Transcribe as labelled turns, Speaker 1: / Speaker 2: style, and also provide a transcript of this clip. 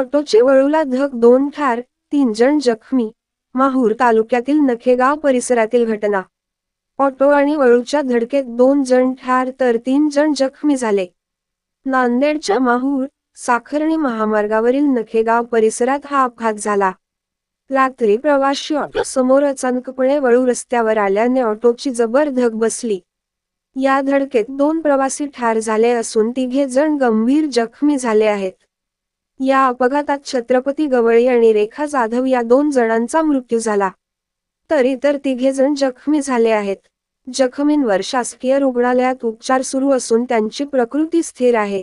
Speaker 1: ऑटोचे वळूला धक दोन ठार तीन जण जखमी माहूर तालुक्यातील नखेगाव परिसरातील घटना. ऑटो आणि वळूच्या धडकेत दोन जण ठार तर तीन जण जखमी झाले. नांदेडच्या माहूर साखरणी महामार्गावरील नखेगाव परिसरात हा अपघात झाला. रात्री प्रवाशी ऑटो समोर अचानकपणे वळू रस्त्यावर आल्याने ऑटोची जबर धग बसली. या धडकेत दोन प्रवासी ठार झाले असून तिघे जण गंभीर जखमी झाले आहेत. या अपघातात छत्रपती गवळी आणि रेखा जाधव या दोन जणांचा मृत्यू झाला. तर इतर तिघे जण जखमी झाले आहेत. जखमींवर शासकीय रुग्णालयात उपचार सुरू असून त्यांची प्रकृती स्थिर आहे.